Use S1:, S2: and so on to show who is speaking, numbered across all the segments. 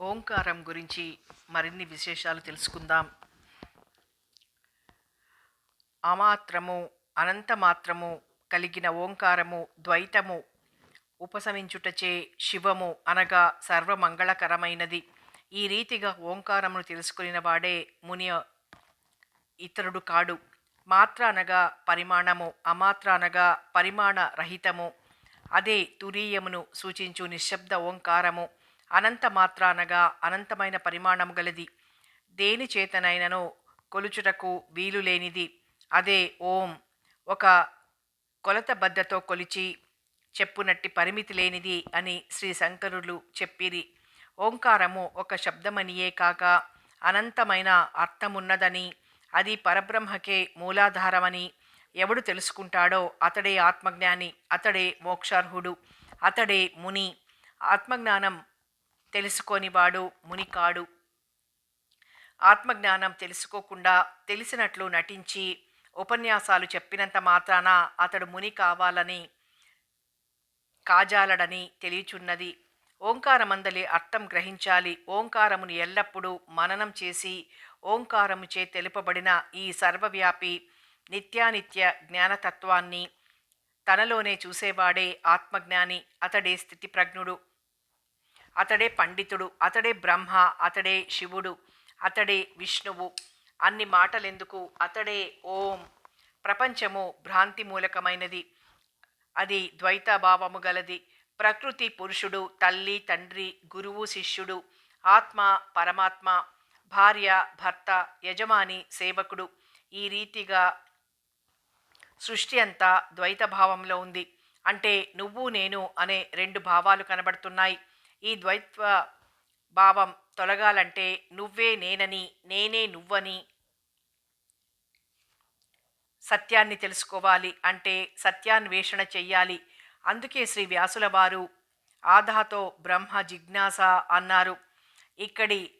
S1: ఓంకారం గురించి మరిన్ని విశేషాలు తెలుసుకుందాం. అమాత్రము అనంతమాత్రము కలిగిన ఓంకారము ద్వైతము ఉపశమించుటచే శివము అనగా సర్వమంగళకరమైనది. ఈ రీతిగా ఓంకారమును తెలుసుకుని వాడే ముని ఇతరుడు కాడు. మాత్ర అనగా పరిమాణము అమాత్ర అనగా పరిమాణ రహితము అదే తురీయమును సూచించు నిశ్శబ్ద ఓంకారము. అనంత మాత్ర అనగా అనంతమైన పరిమాణము గలది. దేని చేతనైనను కొలుచుటకు వీలు లేనిది. అదే ఓం. ఒక కొలతబద్ధతో కొలిచి చెప్పునట్టి పరిమితి లేనిది అని శ్రీ శంకరులు చెప్పిరి. ఓంకారము ఒక శబ్దమనియే కాక అనంతమైన అర్థమున్నదని అది పరబ్రహ్మకే మూలాధారమని ఎవడు తెలుసుకుంటాడో అతడే ఆత్మజ్ఞాని అతడే మోక్షార్హుడు అతడే ముని. ఆత్మజ్ఞానం తెలుసుకోనివాడు మునికాడు. ఆత్మజ్ఞానం తెలుసుకోకుండా తెలిసినట్లు నటించి ఉపన్యాసాలు చెప్పినంత మాత్రాన అతడు ముని కావాలని కాజాలడని తెలియచున్నది. ఓంకారమందలి అర్థం గ్రహించాలి. ఓంకారమును ఎల్లప్పుడూ మననం చేసి ఓంకారముచే తెలుపబడిన ఈ సర్వవ్యాపి నిత్యానిత్య జ్ఞానతత్వాన్ని తనలోనే చూసేవాడే ఆత్మజ్ఞాని అతడే స్థితిప్రజ్ఞుడు. అతడే పండితుడు అతడే బ్రహ్మ అతడే శివుడు అతడే విష్ణువు. అన్ని మాటలెందుకు? అతడే ఓం. ప్రపంచము భ్రాంతి మూలకమైనది అది ద్వైతభావము గలది. ప్రకృతి పురుషుడు తల్లి తండ్రి గురువు శిష్యుడు ఆత్మ పరమాత్మ భార్య భర్త యజమాని సేవకుడు. ఈ రీతిగా సృష్టి అంతా ద్వైత భావంలో ఉంది. అంటే నువ్వు నేను అనే రెండు భావాలు కనబడుతున్నాయి. ఈ ద్వైత్వ భావం తొలగాలంటే నువ్వే నేనని నేనే నువ్వని సత్యాన్ని తెలుసుకోవాలి అంటే సత్యాన్వేషణ చెయ్యాలి. అందుకే శ్రీ వ్యాసుల వారు ఆధాతో బ్రహ్మ జిజ్ఞాస అన్నారు. ఇక్కడి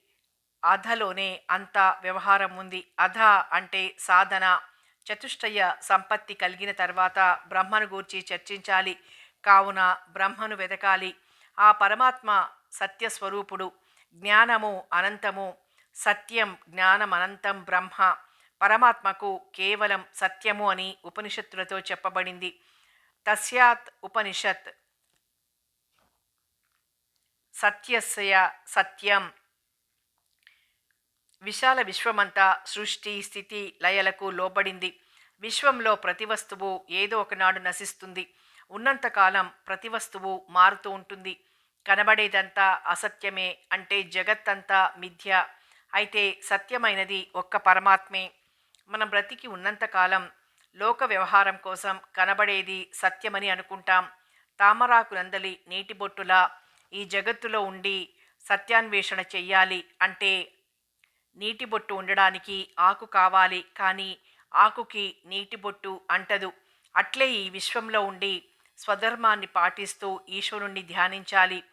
S1: అధలోనే అంత వ్యవహారం ఉంది. అధ అంటే సాధన. చతుష్టయ సంపత్తి కలిగిన తర్వాత బ్రహ్మను గూర్చి చర్చించాలి. కావున బ్రహ్మను వెతకాలి. ఆ పరమాత్మ సత్యస్వరూపుడు జ్ఞానము అనంతము సత్యం జ్ఞానం అనంతం బ్రహ్మ పరమాత్మకు కేవలం సత్యము అని ఉపనిషత్తులతో చెప్పబడింది. తస్యాత్ ఉపనిషత్. సత్యస్య సత్యం. విశాల విశ్వమంతా సృష్టి స్థితి లయలకు లోబడింది. విశ్వంలో ప్రతి వస్తువు ఏదో ఒకనాడు నశిస్తుంది. ఉన్నంతకాలం ప్రతి వస్తువు మారుతూ ఉంటుంది. కనబడేదంతా అసత్యమే అంటే జగత్తంతా మిథ్య. అయితే సత్యమైనది ఒక్క పరమాత్మే. మనం బ్రతికి ఉన్నంతకాలం లోక వ్యవహారం కోసం కనబడేది సత్యమని అనుకుంటాం. తామరాకునందలి నీటి బొట్టులా ఈ జగత్తులో ఉండి సత్యాన్వేషణ చెయ్యాలి అంటే నీటి బొట్టు ఉండడానికి ఆకు కావాలి కానీ ఆకుకి నీటి బొట్టు అంటదు. అట్లే ఈ విశ్వంలో ఉండి స్వధర్మాన్ని పాటిస్తూ ఈశ్వరుణ్ణి ధ్యానించాలి.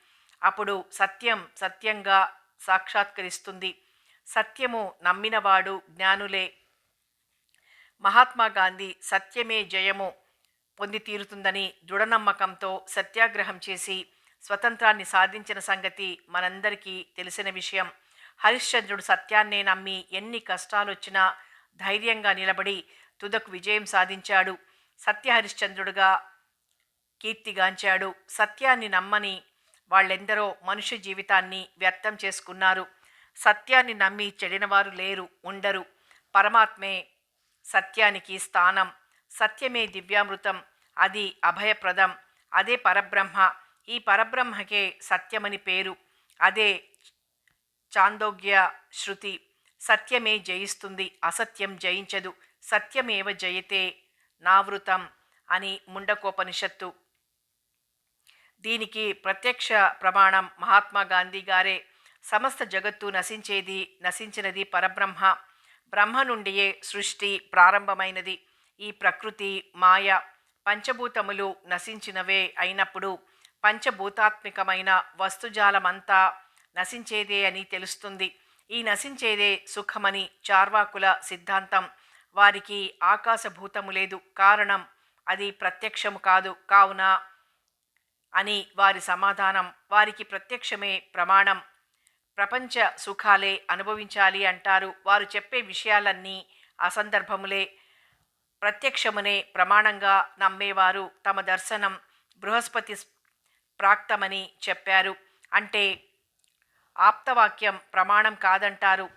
S1: అప్పుడు సత్యం సత్యంగా సాక్షాత్కరిస్తుంది. సత్యము నమ్మినవాడు జ్ఞానులే. మహాత్మా గాంధీ సత్యమే జయము పొంది తీరుతుందని దృఢనమ్మకంతో సత్యాగ్రహం చేసి స్వతంత్రాన్ని సాధించిన సంగతి మనందరికీ తెలిసిన విషయం. హరిశ్చంద్రుడు సత్యాన్నే నమ్మి ఎన్ని కష్టాలొచ్చినా ధైర్యంగా నిలబడి తుదకు విజయం సాధించాడు. సత్య హరిశ్చంద్రుడుగా కీర్తిగాంచాడు సత్యాన్ని నమ్మని వాళ్ళెందరో మనుష్య జీవితాన్ని వ్యర్థం చేసుకున్నారు. సత్యాన్ని నమ్మి చెడినవారు లేరు ఉండరు. పరమాత్మే సత్యానికి స్థానం. సత్యమే దివ్యామృతం. అది అభయప్రదం. అదే పరబ్రహ్మ. ఈ పరబ్రహ్మకే సత్యమని పేరు. అదే చాందోగ్య శృతి. సత్యమే జయిస్తుంది. అసత్యం జయించదు. సత్యమేవ జయతే నావృతం అని ముండకోపనిషత్తు దీనికి ప్రత్యక్ష ప్రమాణం మహాత్మా గాంధీ గారే. సమస్త జగత్తు నశించేది నశించినది పరబ్రహ్మ. బ్రహ్మ నుండియే సృష్టి ప్రారంభమైనది. ఈ ప్రకృతి మాయ. పంచభూతములు నశించినవే అయినప్పుడు పంచభూతాత్మికమైన వస్తుజాలమంతా నశించేదే అని తెలుస్తుంది. ఈ నశించేదే సుఖమని చార్వాకుల సిద్ధాంతం. వారికి ఆకాశభూతము లేదు. కారణం అది ప్రత్యక్షము కాదు. కావున అని వారి సమాధానం వారికి ప్రత్యక్షమే ప్రమాణం. ప్రపంచ సుఖాలే అనుభవించాలి అంటారు. వారు చెప్పే విషయాలన్నీ అసందర్భములే. ప్రత్యక్షమునే ప్రమాణంగా నమ్మేవారు తమ దర్శనం బృహస్పతి ప్రాక్తమని చెప్పారు. అంటే ఆప్తవాక్యం ప్రమాణం కాదంటారు.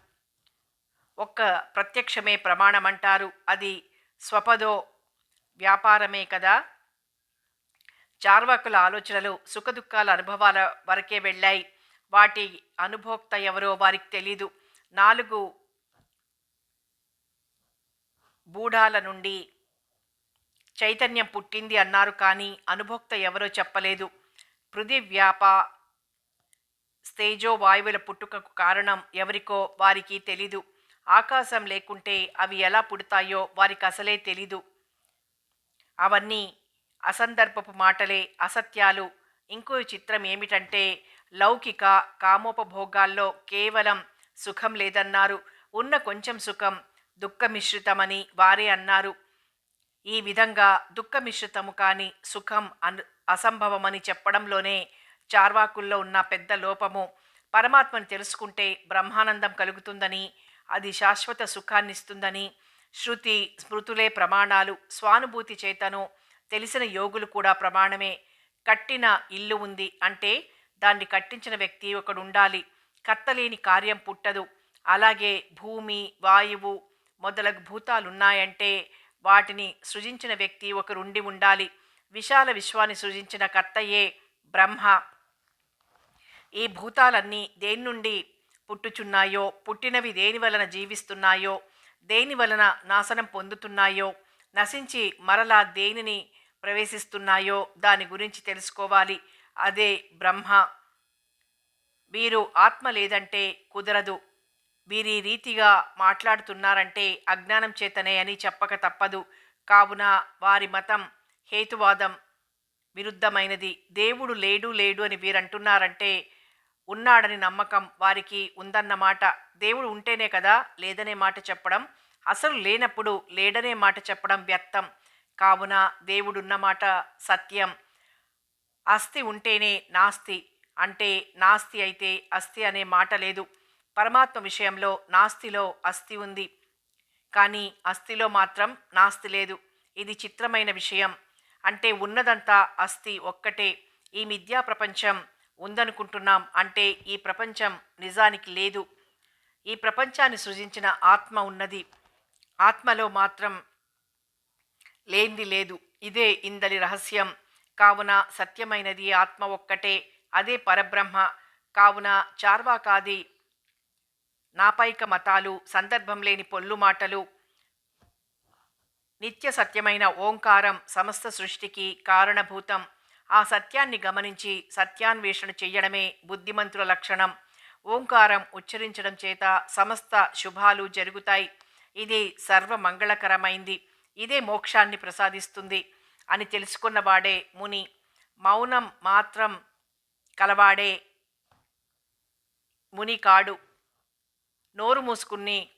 S1: ఒక్క ప్రత్యక్షమే ప్రమాణం అంటారు. అది స్వపదో వ్యాపారమే కదా? చార్వాకుల ఆలోచనలు సుఖదుఖాల అనుభవాల వరకే వెళ్ళాయి. వాటి అనుభోక్త ఎవరో వారికి తెలీదు. నాలుగు బూఢాల నుండి చైతన్యం పుట్టింది అన్నారు కానీ అనుభోక్త ఎవరో చెప్పలేదు. పృథివ్యాప స్తేజో వాయువుల పుట్టుకకు కారణం ఎవరికో వారికి తెలీదు. ఆకాశం లేకుంటే అవి ఎలా పుడతాయో వారికి అసలే తెలీదు. అవన్నీ అసందర్భపు మాటలే అసత్యాలు. ఇంకో చిత్రం ఏమిటంటే లౌకిక కామోపభోగాల్లో కేవలం సుఖం లేదన్నారు. ఉన్న కొంచెం సుఖం దుఃఖమిశ్రితమని వారే అన్నారు. ఈ విధంగా దుఃఖమిశ్రితము కాని సుఖం అన్ అసంభవమని చెప్పడంలోనే చార్వాకుల్లో ఉన్న పెద్ద లోపము పరమాత్మను తెలుసుకుంటే బ్రహ్మానందం కలుగుతుందని అది శాశ్వత సుఖాన్నిస్తుందని శృతి స్మృతులే ప్రమాణాలు స్వానుభూతి చేతను తెలిసిన యోగులు కూడా ప్రమాణమే. కట్టిన ఇల్లు ఉంది అంటే దాన్ని కట్టించిన వ్యక్తి ఒకడు ఉండాలి కర్తలేని కార్యం పుట్టదు. అలాగే భూమి వాయువు మొదలగు భూతాలున్నాయంటే వాటిని సృజించిన వ్యక్తి ఒకరుండి ఉండాలి. విశాల విశ్వాన్ని సృజించిన కర్తయే బ్రహ్మ. ఈ భూతాలన్నీ దేని నుండి పుట్టుచున్నాయో పుట్టినవి దేని వలన జీవిస్తున్నాయో దేని వలన నాశనం పొందుతున్నాయో నశించి మరలా దేనిని ప్రవేశిస్తున్నాయో దాని గురించి తెలుసుకోవాలి. అదే బ్రహ్మ వీరు ఆత్మ లేదంటే కుదరదు. వీరి రీతిగా మాట్లాడుతున్నారంటే అజ్ఞానం చేతనే అని చెప్పక తప్పదు. కావున వారి మతం హేతువాదం విరుద్ధమైనది. దేవుడు లేడు లేడు అని వీరంటున్నారంటే ఉన్నాడని నమ్మకం వారికి ఉందన్నమాట. దేవుడు ఉంటేనే కదా లేదనే మాట చెప్పడం. అసలు లేనప్పుడు లేడనే మాట చెప్పడం వ్యర్థం. కావున దేవుడున్న మాట సత్యం. అస్థి ఉంటేనే నాస్తి అంటే నాస్తి అయితే అస్థి అనే మాట లేదు. పరమాత్మ విషయంలో నాస్తిలో అస్థి ఉంది. కానీ అస్థిలో మాత్రం నాస్తి లేదు. ఇది చిత్రమైన విషయం. అంటే ఉన్నదంతా అస్థి ఒక్కటే. ఈ మిథ్యా ప్రపంచం ఉందనుకుంటున్నాం అంటే ఈ ప్రపంచం నిజానికి లేదు. ఈ ప్రపంచాన్ని సృజించిన ఆత్మ ఉన్నది. ఆత్మలో మాత్రం లేంది లేదు. ఇదే ఇందలి రహస్యం. కావున సత్యమైనది ఆత్మ ఒక్కటే. అదే పరబ్రహ్మ. కావున చార్వాకాది నాపైక మతాలు సందర్భం లేని పొల్లు మాటలు నిత్య సత్యమైన ఓంకారం సమస్త సృష్టికి కారణభూతం. ఆ సత్యాన్ని గమనించి సత్యాన్వేషణ చెయ్యడమే బుద్ధిమంతుల లక్షణం. ఓంకారం ఉచ్చరించడం చేత సమస్త శుభాలు జరుగుతాయి. ఇది సర్వమంగళకరమైంది. ఇదే మోక్షాన్ని ప్రసాదిస్తుంది అని తెలుసుకున్నవాడే ముని. మౌనం మాత్రం కలవాడే ముని కాడు. నోరు మూసుకుని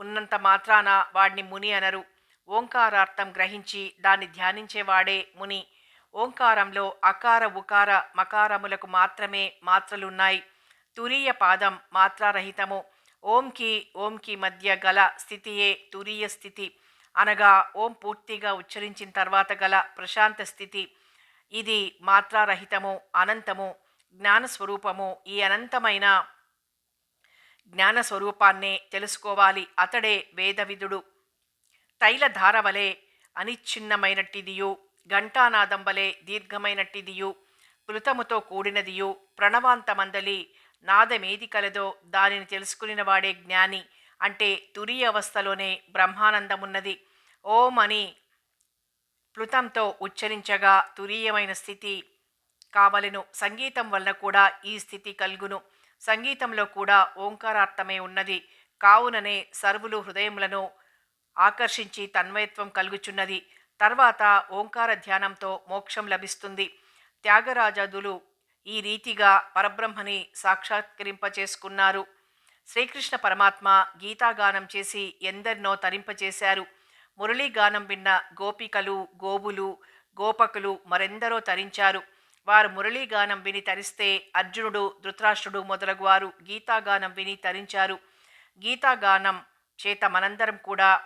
S1: ఉన్నంత మాత్రాన వాడిని ముని అనరు. ఓంకారార్థం గ్రహించి దాన్ని ధ్యానించేవాడే ముని. ఓంకారంలో అకార ఉకార మకారములకు మాత్రమే మాత్రలున్నాయి. తురీయ పాదం మాత్రారహితము. ఓంకి ఓంకి మధ్య గల స్థితియే తురీయ స్థితి. అనగా ఓం పూర్తిగా ఉచ్చరించిన తర్వాత గల ప్రశాంత స్థితి. ఇది మాత్రారహితము అనంతము జ్ఞానస్వరూపము. ఈ అనంతమైన జ్ఞాన స్వరూపాన్నే తెలుసుకోవాలి. అతడే వేదవిధుడు తైలధార వలె అనిచ్ఛిన్నమైనట్టిదియు. ఘంటానాదం వలె దీర్ఘమైనట్టిదియు. పృతముతో కూడినదియు. ప్రణవాంతమందలి నాదమేది కలదో దానిని తెలుసుకునిన వాడే జ్ఞాని. అంటే తురియ అవస్థలోనే బ్రహ్మానందమున్నది. ఓం అని ప్లుతంతో ఉచ్చరించగా తురీయమైన స్థితి కావలెను. సంగీతం వల్ల కూడా ఈ స్థితి కలుగును. సంగీతంలో కూడా ఓంకారార్థమే ఉన్నది. కావుననే సర్వులు హృదయములను ఆకర్షించి తన్వయత్వం కలుగుచున్నది. తర్వాత ఓంకార ధ్యానంతో మోక్షం లభిస్తుంది. త్యాగరాజాదులు ఈ రీతిగా పరబ్రహ్మని సాక్షాత్కరింపచేసుకున్నారు. శ్రీకృష్ణ పరమాత్మ గీతాగానం చేసి ఎందరినో తరింపచేశారు మురళీగానం విన్న గోపికలు గోవులు గోపకులు మరెందరో తరించారు. వారు మురళీగానం విని తరిస్తే అర్జునుడు ధృతరాష్ట్రుడు మొదలగు వారు గీతాగానం విని తరించారు. గీతాగానం చేత మనందరం కూడా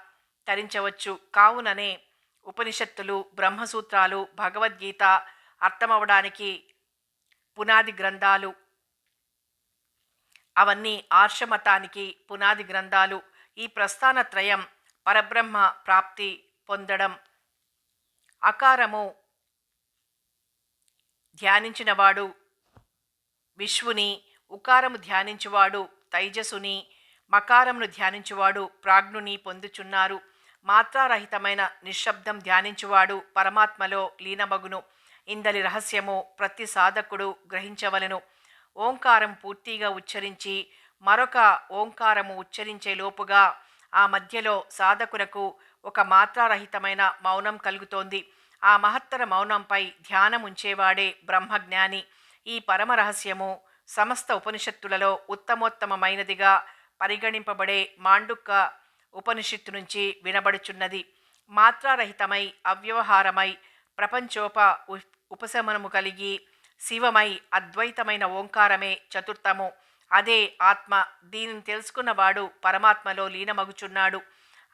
S1: తరించవచ్చు. కావుననే ఉపనిషత్తులు బ్రహ్మసూత్రాలు భగవద్గీత అర్థమవడానికి పునాది గ్రంథాలు అవన్నీ ఆర్షమతానికి పునాది గ్రంథాలు. ఈ ప్రస్థాన త్రయం పరబ్రహ్మ ప్రాప్తి పొందడం. అకారము ధ్యానించినవాడు విశ్వుని ఉకారము ధ్యానించువాడు తైజసుని మకారమును ధ్యానించువాడు ప్రాజ్ఞుని పొందుచున్నారు. మాత్రారహితమైన నిశ్శబ్దం ధ్యానించువాడు పరమాత్మలో లీనమగును. ఇందలి రహస్యము ప్రతి సాధకుడు గ్రహించవలెను. ఓంకారం పూర్తిగా ఉచ్చరించి మరొక ఓంకారము ఉచ్చరించే లోపుగా ఆ మధ్యలో సాధకులకు ఒక మాత్రారహితమైన మౌనం కలుగుతోంది. ఆ మహత్తర మౌనంపై ధ్యానం ఉంచేవాడే బ్రహ్మజ్ఞాని. ఈ పరమ రహస్యము సమస్త ఉపనిషత్తులలో ఉత్తమోత్తమమైనదిగా పరిగణింపబడే మాండుక్క ఉపనిషత్తు నుంచి వినబడుచున్నది. మాత్రారహితమై అవ్యవహారమై ప్రపంచోప ఉ- ఉపశమనము కలిగి శివమై అద్వైతమైన ఓంకారమే చతుర్థము. అదే ఆత్మ దీనిని తెలుసుకున్నవాడు పరమాత్మలో లీనమగుచున్నాడు.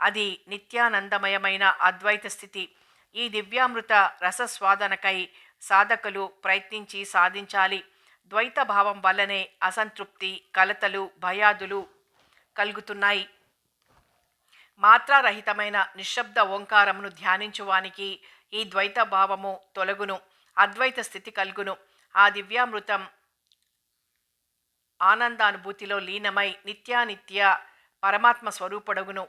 S1: అది నిత్యానందమయమైన అద్వైత స్థితి. ఈ దివ్యామృత రసస్వాదనకై సాధకులు ప్రయత్నించి సాధించాలి. ద్వైత భావం వల్లనే అసంతృప్తి కలతలు భయాదులు కలుగుతున్నాయి. మాత్రారహితమైన నిశ్శబ్ద ఓంకారమును ధ్యానించువానికి ఈ ద్వైత భావము తొలగును. అద్వైత స్థితి కలుగును. ఆ దివ్యామృతం ఆనందానుభూతిలో లీనమై నిత్యానిత్య పరమాత్మ స్వరూపడగును.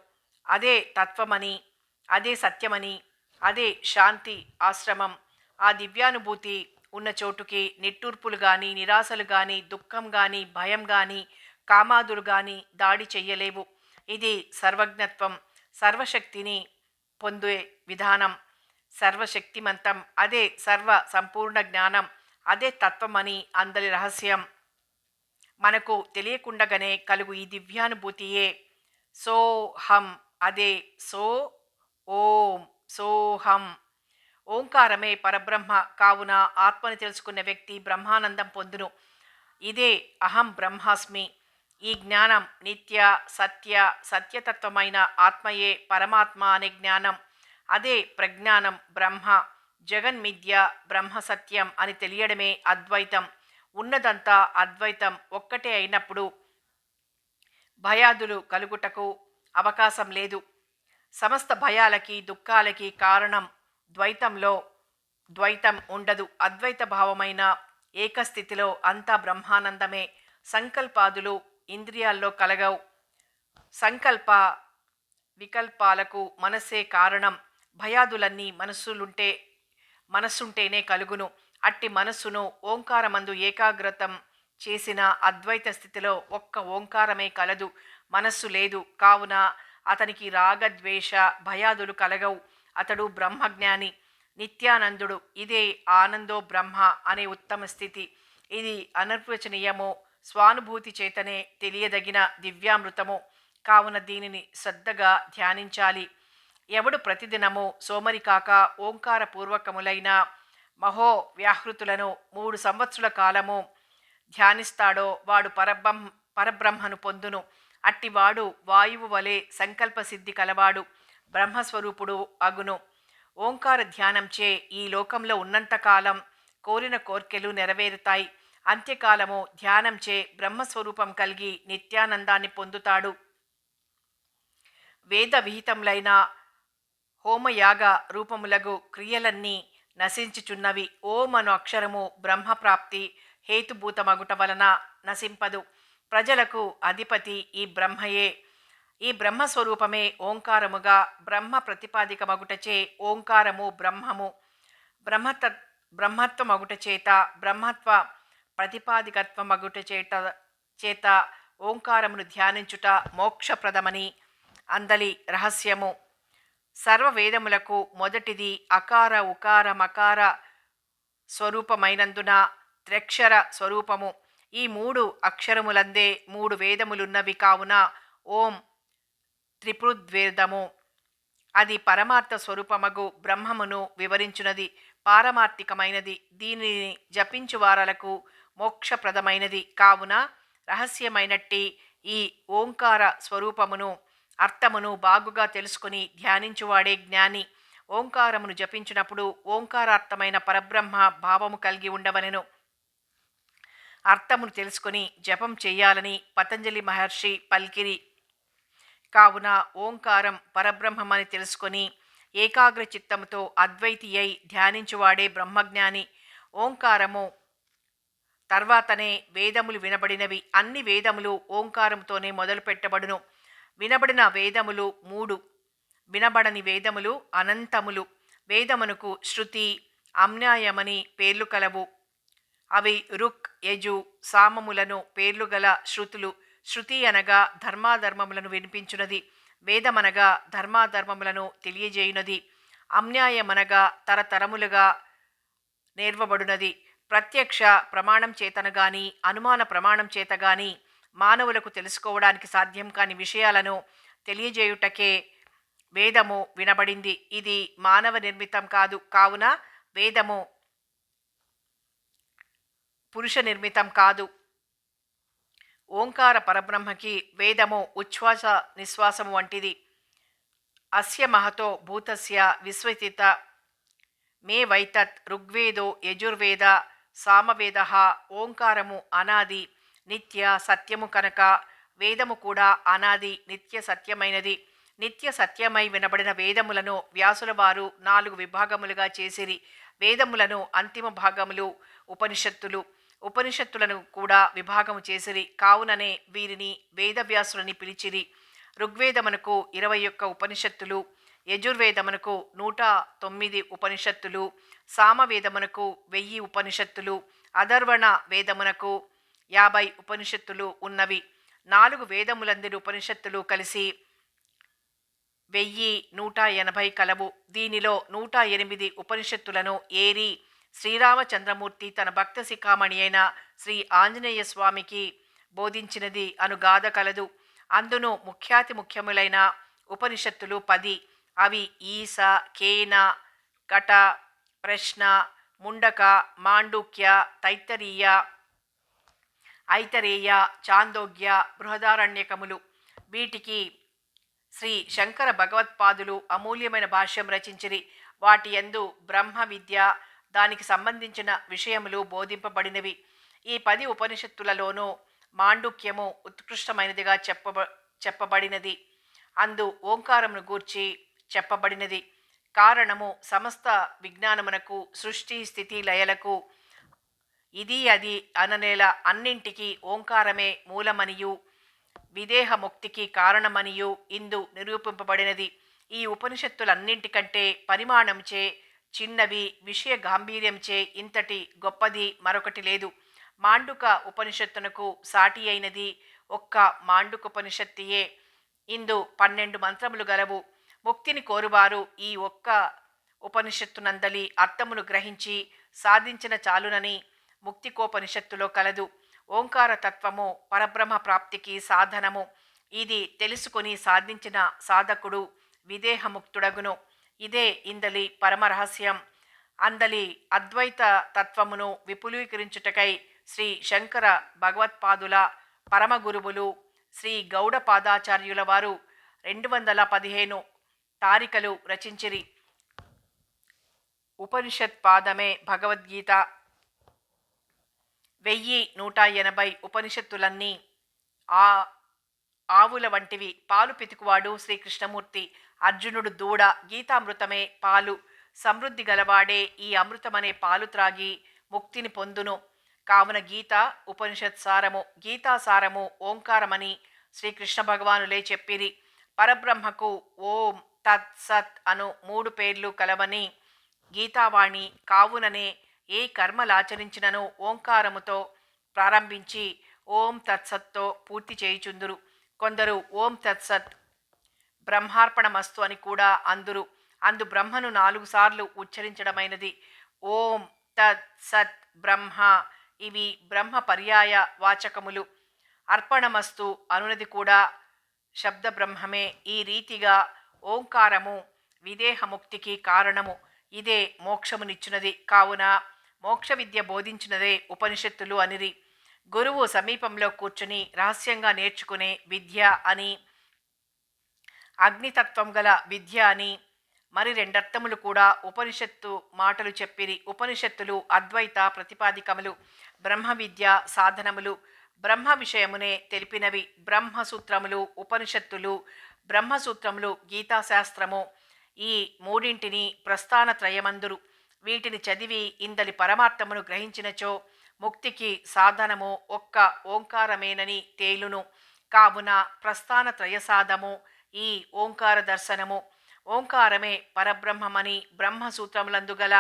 S1: అదే తత్వమని అదే సత్యమని అదే శాంతి ఆశ్రమం. ఆ దివ్యానుభూతి ఉన్న చోటుకి నిట్టూర్పులు గాని నిరాశలు గాని దుఃఖం గాని భయం గాని కామాదులు గాని దాడి చెయ్యలేవు. ఇది సర్వజ్ఞత్వం సర్వశక్తిని పొందే విధానం. సర్వశక్తిమంతం అదే సర్వ సంపూర్ణ జ్ఞానం. అదే తత్వమని అందరి రహస్యం. మనకు తెలియకుండగానే కలుగు ఈ దివ్యానుభూతియే. సోహం అదే సో ఓం సోహం. ఓంకారమే పరబ్రహ్మ కావున ఆత్మని తెలుసుకున్న వ్యక్తి బ్రహ్మానందం పొందును. ఇదే అహం బ్రహ్మాస్మి. ఈ జ్ఞానం నిత్య సత్య సత్యతత్వమైన ఆత్మయే పరమాత్మ అనే జ్ఞానం. అదే ప్రజ్ఞానం బ్రహ్మ. జగన్ మిథ్య బ్రహ్మ సత్యం అని తెలియడమే అద్వైతం. ఉన్నదంతా అద్వైతం. ఒక్కటే అయినప్పుడు భయాదులు కలుగుటకు అవకాశం లేదు. సమస్త భయాలకి దుఃఖాలకి కారణం ద్వైతంలో ద్వైతం ఉండదు. అద్వైత భావమైన ఏకస్థితిలో అంతా బ్రహ్మానందమే. సంకల్పాదులు ఇంద్రియాల్లో కలగవు. సంకల్ప వికల్పాలకు మనస్సే కారణం. భయాదులన్నీ మనస్సులుంటే మనస్సుంటేనే కలుగును. అట్టి మనస్సును ఓంకారమందు ఏకాగ్రతం చేసిన అద్వైత స్థితిలో ఒక్క ఓంకారమే కలదు. మనస్సు లేదు. కావున అతనికి రాగద్వేష భయాదులు కలగవు. అతడు బ్రహ్మజ్ఞాని. నిత్యానందుడు. ఇదే ఆనందో బ్రహ్మ అనే ఉత్తమ స్థితి. ఇది అనర్వచనీయము స్వానుభూతి చేతనే తెలియదగిన దివ్యామృతము. కావున దీనిని శ్రద్ధగా ధ్యానించాలి. ఎవడు ప్రతిదినము సోమరి కాక ఓంకారపూర్వకములైన మహో వ్యాహృతులను మూడు సంవత్సరాల కాలము ధ్యానిస్తాడో వాడు పరబ్రహ్మ పరబ్రహ్మను పొందును. అట్టివాడు వాయువు వలె సంకల్ప సిద్ధి కలవాడు బ్రహ్మస్వరూపుడు అగును. ఓంకార ధ్యానంచే ఈ లోకంలో ఉన్నంతకాలం కోరిన కోర్కెలు నెరవేరుతాయి. అంత్యకాలము ధ్యానంచే బ్రహ్మస్వరూపం కలిగి నిత్యానందాన్ని పొందుతాడు. వేద విహితములైన హోమయాగ రూపములగు క్రియలన్నీ నశించుచున్నవి. ఓం అను అక్షరము బ్రహ్మప్రాప్తి హేతుభూతమగుట వలన నశింపదు. ప్రజలకు అధిపతి ఈ బ్రహ్మయే. ఈ బ్రహ్మస్వరూపమే ఓంకారముగా బ్రహ్మ ప్రతిపాదికమగుటచే ఓంకారము బ్రహ్మము. బ్రహ్మత బ్రహ్మత్వమగుట చేత బ్రహ్మత్వ ప్రతిపాదికత్వమగుట చేత చేత ఓంకారమును ధ్యానించుట మోక్షప్రదమని అందలి రహస్యము. సర్వవేదములకు మొదటిది అకార ఉకార మకార స్వరూపమైనందున త్రక్షర స్వరూపము. ఈ మూడు అక్షరములందే మూడు వేదములున్నవి కావున ఓం త్రిపుద్వేదము. అది పరమార్థ స్వరూపమగు బ్రహ్మమును వివరించునది. పారమార్థికమైనది. దీనిని జపించువారలకు మోక్షప్రదమైనది కావున రహస్యమైనట్టి ఈ ఓంకార స్వరూపమును అర్థమును బాగుగా తెలుసుకుని ధ్యానించువాడే జ్ఞాని. ఓంకారమును జపించినప్పుడు ఓంకారార్థమైన పరబ్రహ్మ భావము కలిగి ఉండవనెను అర్థమును తెలుసుకుని జపం చేయాలని పతంజలి మహర్షి పల్కిరి. కావున ఓంకారం పరబ్రహ్మమని తెలుసుకొని ఏకాగ్ర చిత్తముతో అద్వైతి అయి ధ్యానించువాడే బ్రహ్మజ్ఞాని. ఓంకారము తర్వాతనే వేదములు వినబడినవి. అన్ని వేదములు ఓంకారంతోనే మొదలు పెట్టబడును వినబడిన వేదములు మూడు. వినబడని వేదములు అనంతములు. వేదమునకు శృతి అమ్నాయమని పేర్లు కలవు. అవి రుక్ యజు సామములను పేర్లు గల శృతులు. శృతి అనగా ధర్మాధర్మములను వినిపించునది. వేదమనగా ధర్మాధర్మములను తెలియజేయునది. అమ్నాయమనగా తరతరములుగా నేర్వబడునది. ప్రత్యక్ష ప్రమాణం చేతను గాని అనుమాన ప్రమాణం చేత గాని మానవులకు తెలుసుకోవడానికి సాధ్యం కాని విషయాలను తెలియజేయుటకే వేదము వినబడింది. ఇది మానవ నిర్మితం కాదు. కావున వేదము పురుష నిర్మితం కాదు. ఓంకార పరబ్రహ్మకి వేదము ఉచ్ఛ్వాస నిశ్వాసము వంటిది. అస్య మహతో భూతస్య విశ్వసిత మే వైతత్ ఋగ్వేదో యజుర్వేద సామవేద ఓంకారము అనాది నిత్య సత్యము కనుక వేదము కూడా అనాది నిత్య సత్యమైనది. నిత్య సత్యమై వినబడిన వేదములను వ్యాసుల వారు నాలుగు విభాగములుగా చేసిరి. వేదములను అంతిమ భాగములు ఉపనిషత్తులు. ఉపనిషత్తులను కూడా విభాగము చేసిరి. కావుననే వీరిని వేదవ్యాసులని పిలిచిరి. ఋగ్వేదమునకు ఇరవై ఒక్క ఉపనిషత్తులు యజుర్వేదమునకు నూట తొమ్మిది ఉపనిషత్తులు సామవేదమునకు వెయ్యి ఉపనిషత్తులు అధర్వణ వేదమునకు యాభై ఉపనిషత్తులు ఉన్నవి. నాలుగు వేదములందరి ఉపనిషత్తులు కలిసి వెయ్యి నూట ఎనభై కలవు. దీనిలో నూట ఎనిమిది ఉపనిషత్తులను ఏరి శ్రీరామచంద్రమూర్తి తన భక్త శిఖామణి అయిన శ్రీ ఆంజనేయ స్వామికి బోధించినది అనుగాథ కలదు. అందును ముఖ్యాతి ముఖ్యములైన ఉపనిషత్తులు పది. అవి ఈస కేన కట ప్రశ్న ముండక మాండుక్య తైత్తరీయ ఐతరేయ చాందోగ్య బృహదారణ్యకములు. వీటికి శ్రీ శంకర భగవత్పాదులు అమూల్యమైన భాష్యం రచించిరి. వాటి యందు బ్రహ్మ విద్య దానికి సంబంధించిన విషయములు బోధింపబడినవి. ఈ పది ఉపనిషత్తులలోనూ మాండుక్యము ఉత్కృష్టమైనదిగా చెప్పబ చెప్పబడినది. అందు ఓంకారమును గూర్చి చెప్పబడినది. కారణము సమస్త విజ్ఞానమునకు సృష్టి స్థితి లయలకు ఇది అది అననేల అన్నింటికి ఓంకారమే మూలమనియు విదేహముక్తికి కారణమనియు ఇందు నిరూపింపబడినది. ఈ ఉపనిషత్తులన్నింటికంటే పరిమాణంచే చిన్నవి విషయ గాంభీర్యంచే ఇంతటి గొప్పది మరొకటి లేదు. మాండుక ఉపనిషత్తునకు సాటి అయినది ఒక్క మాండుకోపనిషత్తియే. ఇందు పన్నెండు మంత్రములు గలవు. ముక్తిని కోరువారు ఈ ఒక్క ఉపనిషత్తునందలి అర్థమును గ్రహించి సాధించిన చాలునని ముక్తికోపనిషత్తులో కలదు. ఓంకార తత్వము పరబ్రహ్మ ప్రాప్తికి సాధనము. ఇది తెలుసుకొని సాధించిన సాధకుడు విదేహముక్తుడగును. ఇదే ఇందలి పరమరహస్యం. అందలి అద్వైత తత్వమును విపులీకరించుటకై శ్రీ శంకర భగవత్పాదుల పరమగురువులు శ్రీ గౌడపాదాచార్యుల వారు రెండు వందల పదిహేను తారికలు రచించిరి. ఉపనిషత్ పాదమే భగవద్గీత. వెయ్యి నూట ఎనభై ఉపనిషత్తులన్నీ ఆ ఆవుల వంటివి. పాలు పితుకువాడు శ్రీకృష్ణమూర్తి. అర్జునుడు దూడ గీతామృతమే పాలు. సమృద్ధి గలవాడే ఈ అమృతమనే పాలు త్రాగి ముక్తిని పొందును. కావున గీత ఉపనిషత్ సారము గీతాసారము ఓంకారమని శ్రీకృష్ణ భగవానులే చెప్పిరి. పరబ్రహ్మకు ఓం తత్ సత్ అను మూడు పేర్లు కలవని గీతావాణి కావుననే ఏ కర్మలాచరించినను ఓంకారముతో ప్రారంభించి ఓం తత్సత్తో పూర్తి చేయుచుందురు. కొందరు ఓం తత్సత్ బ్రహ్మార్పణమస్తు అని కూడా అందురు. అందు బ్రహ్మను నాలుగు సార్లు ఉచ్చరించడమైనది. ఓం తత్ సత్ బ్రహ్మ ఇవి బ్రహ్మ పర్యాయ వాచకములు. అర్పణమస్తు అనునది కూడా శబ్ద బ్రహ్మమే ఈ రీతిగా ఓంకారము విదేహముక్తికి కారణము. ఇదే మోక్షమునిచ్చినది. కావున మోక్ష విద్య బోధించినదే ఉపనిషత్తులు అనిరి. గురువు సమీపంలో కూర్చుని రహస్యంగా నేర్చుకునే విద్య అని అగ్నితత్వం గల విద్య అని మరి రెండర్థములు కూడా ఉపనిషత్తు మాటలు చెప్పిరి. ఉపనిషత్తులు అద్వైత ప్రతిపాదికములు బ్రహ్మ విద్య సాధనములు బ్రహ్మ విషయమునే తెలిపినవి. బ్రహ్మసూత్రములు ఉపనిషత్తులు బ్రహ్మసూత్రములు గీతాశాస్త్రము ఈ మూడింటిని ప్రస్థాన త్రయమందురు. వీటిని చదివి ఇందలి పరమార్థమును గ్రహించినచో ముక్తికి సాధనము ఒక్క ఓంకారమేనని తేలును. కావున ప్రస్థాన త్రయసాధము ఈ ఓంకార దర్శనము. ఓంకారమే పరబ్రహ్మమని బ్రహ్మసూత్రములందు గల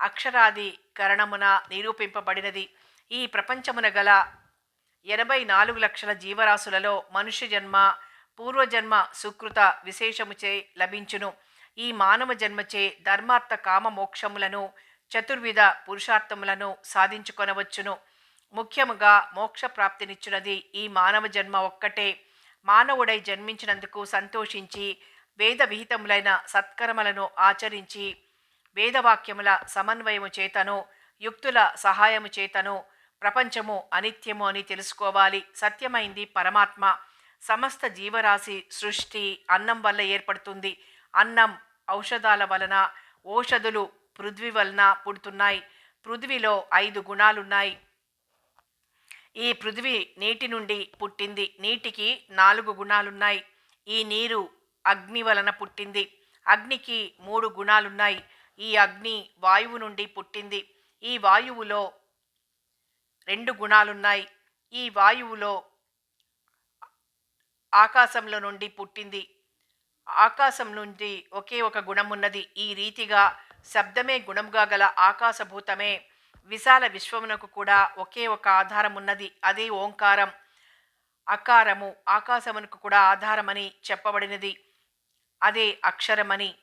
S1: అక్షరాది కరణమున నిరూపింపబడినది. ఈ ప్రపంచమున గల ఎనభై నాలుగు లక్షల జీవరాశులలో మనుష్య జన్మ పూర్వజన్మ సుకృత విశేషముచే లభించును. ఈ మానవ జన్మచే ధర్మార్థ కామ మోక్షములను చతుర్విధ పురుషార్థములను సాధించుకొనవచ్చును. ముఖ్యముగా మోక్ష ప్రాప్తినిచ్చినది ఈ మానవ జన్మ ఒక్కటే. మానవుడై జన్మించినందుకు సంతోషించి వేద విహితములైన సత్కర్మలను ఆచరించి వేదవాక్యముల సమన్వయము చేతను యుక్తుల సహాయము చేతను ప్రపంచము అనిత్యము అని తెలుసుకోవాలి. సత్యమైంది పరమాత్మ. సమస్త జీవరాశి సృష్టి అన్నం వల్ల ఏర్పడుతుంది. అన్నం ఔషధాల వలన ఓషధులు పృథ్వీ వలన పుడుతున్నాయి. పృథ్వీలో ఐదు గుణాలున్నాయి. ఈ పృథ్వీ నీటి నుండి పుట్టింది. నీటికి నాలుగు గుణాలున్నాయి. ఈ నీరు అగ్ని వలన పుట్టింది. అగ్నికి మూడు గుణాలున్నాయి. ఈ అగ్ని వాయువు నుండి పుట్టింది. ఈ వాయువులో రెండు గుణాలున్నాయి. ఈ వాయువులో ఆకాశంలో నుండి పుట్టింది. ఆకాశం నుండి ఒకే ఒక గుణమున్నది. ఈ రీతిగా శబ్దమే గుణముగా గల ఆకాశభూతమే. విశాల విశ్వమునకు కూడా ఒకే ఒక ఆధారం ఉన్నది అదే ఓంకారం అకారము ఆకాశమునకు కూడా ఆధారమని చెప్పబడినది. అదే అక్షరమని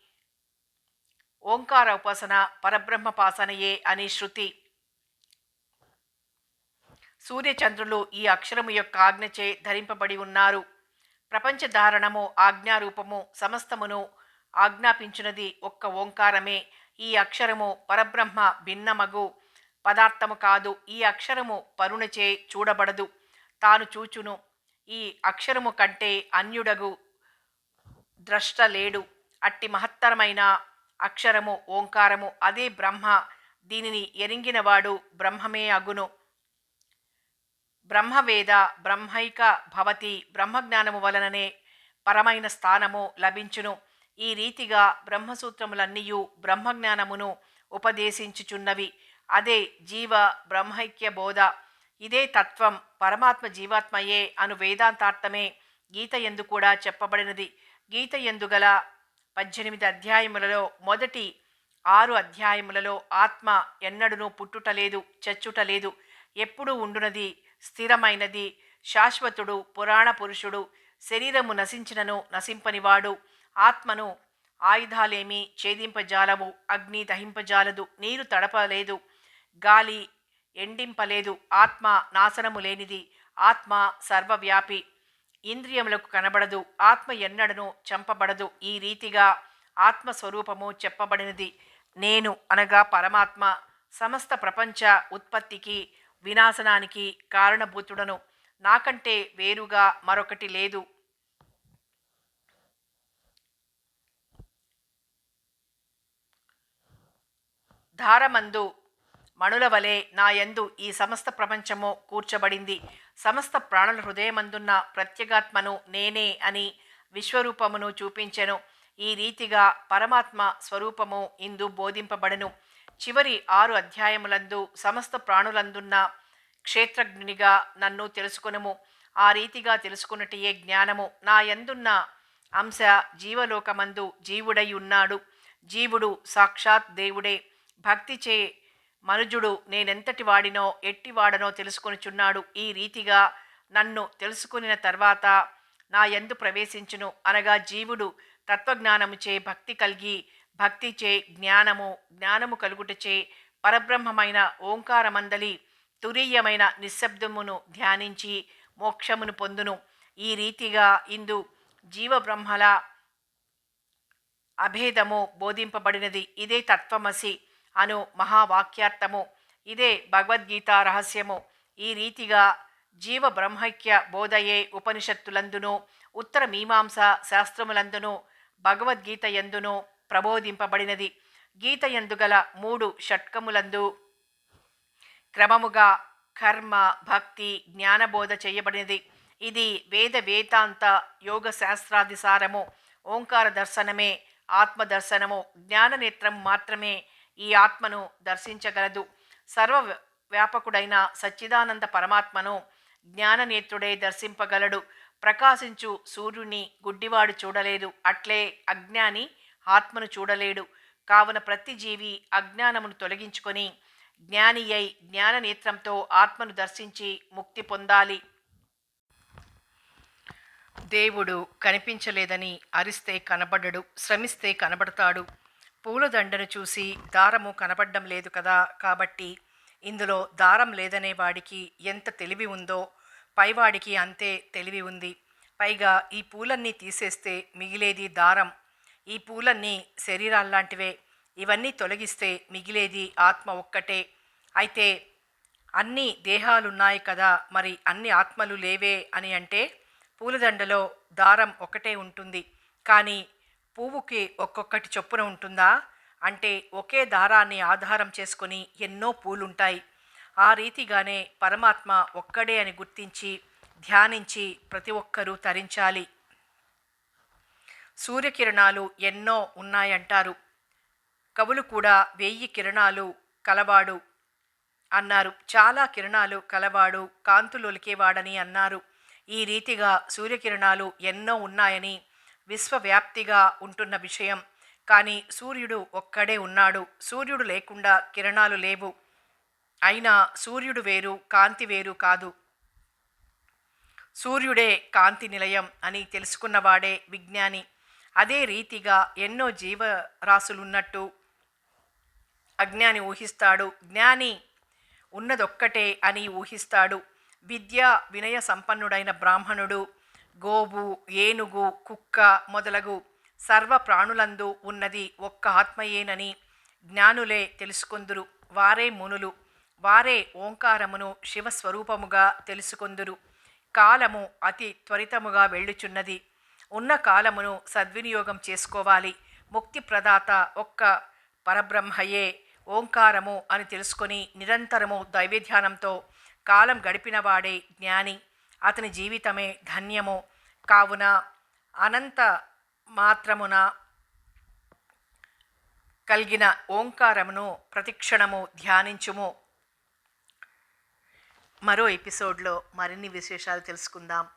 S1: ఓంకార ఉపాసన పరబ్రహ్మపాసనయే అని శృతి. సూర్యచంద్రులు ఈ అక్షరము యొక్క ఆజ్ఞచే ధరింపబడి ఉన్నారు. ప్రపంచ ధారణము ఆజ్ఞారూపము సమస్తమును ఆజ్ఞాపించినది ఒక్క ఓంకారమే. ఈ అక్షరము పరబ్రహ్మ భిన్నమగు పదార్థము కాదు. ఈ అక్షరము పరుణచే చూడబడదు. తాను చూచును. ఈ అక్షరము కంటే అన్యుడగు ద్రష్ట లేడు అట్టి మహత్తరమైన అక్షరము ఓంకారము అదే బ్రహ్మ. దీనిని ఎరింగినవాడు బ్రహ్మమే అగును. బ్రహ్మవేద బ్రహ్మైక భవతి బ్రహ్మజ్ఞానము వలననే పరమైన స్థానము లభించును. ఈ రీతిగా బ్రహ్మసూత్రములన్నీయు బ్రహ్మజ్ఞానమును ఉపదేశించుచున్నవి. అదే జీవ బ్రహ్మైక్య బోధ. ఇదే తత్వం పరమాత్మ జీవాత్మయే అను వేదాంతార్థమే గీత ఎందు కూడా చెప్పబడినది. గీత ఎందుగల పద్దెనిమిది అధ్యాయములలో మొదటి ఆరు అధ్యాయములలో ఆత్మ ఎన్నడూనూ పుట్టుటలేదు చచ్చుటలేదు ఎప్పుడూ ఉండునది. స్థిరమైనది. శాశ్వతుడు పురాణ పురుషుడు శరీరము నశించినను నశింపనివాడు. ఆత్మను ఆయుధాలేమి ఛేదింపజాలవు. అగ్ని దహింపజాలదు. నీరు తడపలేదు. గాలి ఎండింపలేదు. ఆత్మ నాశనము లేనిది. ఆత్మ సర్వవ్యాపి. ఇంద్రియములకు కనబడదు. ఆత్మ ఎన్నడను చంపబడదు. ఈ రీతిగా ఆత్మస్వరూపము చెప్పబడినది. నేను అనగా పరమాత్మ. సమస్త ప్రపంచ ఉత్పత్తికి వినాశనానికి కారణభూతుడను. నాకంటే వేరుగా మరొకటి లేదు. ధారమందు మణుల వలె నాయందు ఈ సమస్త ప్రపంచము కూర్చబడింది. సమస్త ప్రాణుల హృదయమందున్న ప్రత్యేగాత్మను నేనే అని విశ్వరూపమును చూపించెను. ఈ రీతిగా పరమాత్మ స్వరూపము ఇందు బోధింపబడను. చివరి ఆరు అధ్యాయములందు సమస్త ప్రాణులందున్న క్షేత్రజ్ఞునిగా నన్ను తెలుసుకొనుము. ఆ రీతిగా తెలుసుకున్నటియే జ్ఞానము. నా యందున్న అంశ జీవలోకమందు జీవుడై ఉన్నాడు. జీవుడు సాక్షాత్ దేవుడే. భక్తి చే మనుజుడు నేనెంతటి వాడినో ఎట్టి వాడనో ఈ రీతిగా నన్ను తెలుసుకునిన తర్వాత నా ఎందు ప్రవేశించును. అనగా జీవుడు తత్వజ్ఞానముచే భక్తి కలిగి భక్తిచే జ్ఞానము జ్ఞానము కలుగుటచే పరబ్రహ్మమైన ఓంకారమందలి తురీయమైన నిశ్శబ్దమును ధ్యానించి మోక్షమును పొందును. ఈ రీతిగా ఇందు జీవబ్రహ్మల అభేదము బోధింపబడినది. ఇదే తత్వమసి అను మహావాక్యార్థము. ఇదే భగవద్గీత రహస్యము. ఈ రీతిగా జీవ బ్రహ్మైక్య బోధయే ఉపనిషత్తులందును ఉత్తర మీమాంస శాస్త్రములందును భగవద్గీత ఎందును ప్రబోధింపబడినది. గీత ఎందుగల మూడు షట్కములందు క్రమముగా కర్మ భక్తి జ్ఞానబోధ చేయబడినది. ఇది వేద వేదాంత యోగ శాస్త్రాధిసారము. ఓంకార దర్శనమే ఆత్మ దర్శనము జ్ఞాననేత్రం మాత్రమే ఈ ఆత్మను దర్శించగలదు. సర్వ వ్యాపకుడైన సచ్చిదానంద పరమాత్మను జ్ఞాననేత్రుడే దర్శింపగలడు. ప్రకాశించు సూర్యుని గుడ్డివాడు చూడలేదు. అట్లే అజ్ఞాని ఆత్మను చూడలేడు. కావున ప్రతి జీవి అజ్ఞానమును తొలగించుకొని జ్ఞాని అయి జ్ఞాననేత్రంతో ఆత్మను దర్శించి ముక్తి పొందాలి. దేవుడు కనిపించలేదని అరిస్తే కనబడడు శ్రమిస్తే కనబడతాడు. పూలదండను చూసి దారము కనబడడం లేదు కదా కాబట్టి ఇందులో దారం లేదనే వాడికి ఎంత తెలివి ఉందో పైవాడికి అంతే తెలివి ఉంది. పైగా ఈ పూలన్నీ తీసేస్తే మిగిలేది దారం. ఈ పూలన్నీ శరీరాల్లాంటివే. ఇవన్నీ తొలగిస్తే మిగిలేది ఆత్మ ఒక్కటే. అయితే అన్ని దేహాలున్నాయి కదా మరి అన్ని ఆత్మలు లేవే అని అంటే పూలదండలో దారం ఒకటే ఉంటుంది. కానీ పువ్వుకి ఒక్కొక్కటి చొప్పున ఉంటుందా? అంటే ఒకే దారాన్ని ఆధారం చేసుకొని ఎన్నో పూలుంటాయి. ఆ రీతిగానే పరమాత్మ ఒక్కడే అని గుర్తించి ధ్యానించి ప్రతి ఒక్కరూ తరించాలి. సూర్యకిరణాలు ఎన్నో ఉన్నాయంటారు. కవులు కూడా వెయ్యి కిరణాలు కలవాడు అన్నారు. చాలా కిరణాలు కలవాడు కాంతులొలికేవాడని అన్నారు. ఈ రీతిగా సూర్యకిరణాలు ఎన్నో ఉన్నాయని విశ్వవ్యాప్తిగా ఉంటున్న విషయం. కానీ సూర్యుడు ఒక్కడే ఉన్నాడు. సూర్యుడు లేకుండా కిరణాలు లేవు. అయినా సూర్యుడు వేరు కాంతి వేరు కాదు. సూర్యుడే కాంతి నిలయం అని తెలుసుకున్నవాడే విజ్ఞాని. అదే రీతిగా ఎన్నో జీవరాశులున్నట్టు అజ్ఞాని ఊహిస్తాడు. జ్ఞాని ఉన్నదొక్కటే అని ఊహిస్తాడు. విద్య వినయ సంపన్నుడైన బ్రాహ్మణుడు గోవు ఏనుగు కుక్క మొదలగు సర్వ ప్రాణులందు ఉన్నది ఒక్క ఆత్మయేనని జ్ఞానులే తెలుసుకొందురు. వారే మునులు. వారే ఓంకారమును శివస్వరూపముగా తెలుసుకొందురు. కాలము అతి త్వరితముగా వెళ్ళుచున్నది. ఉన్న కాలమును సద్వినియోగం చేసుకోవాలి. ముక్తి ప్రదాత ఒక్క పరబ్రహ్మయే ఓంకారము అని తెలుసుకొని నిరంతరము దైవధ్యానంతో కాలం గడిపినవాడే జ్ఞాని. అతని జీవితమే ధన్యము. కావున అనంత మాత్రమున కలిగిన ఓంకారమును ప్రతిక్షణము ధ్యానించుము. మరో ఎపిసోడ్లో మరిన్ని విశేషాలు తెలుసుకుందాం.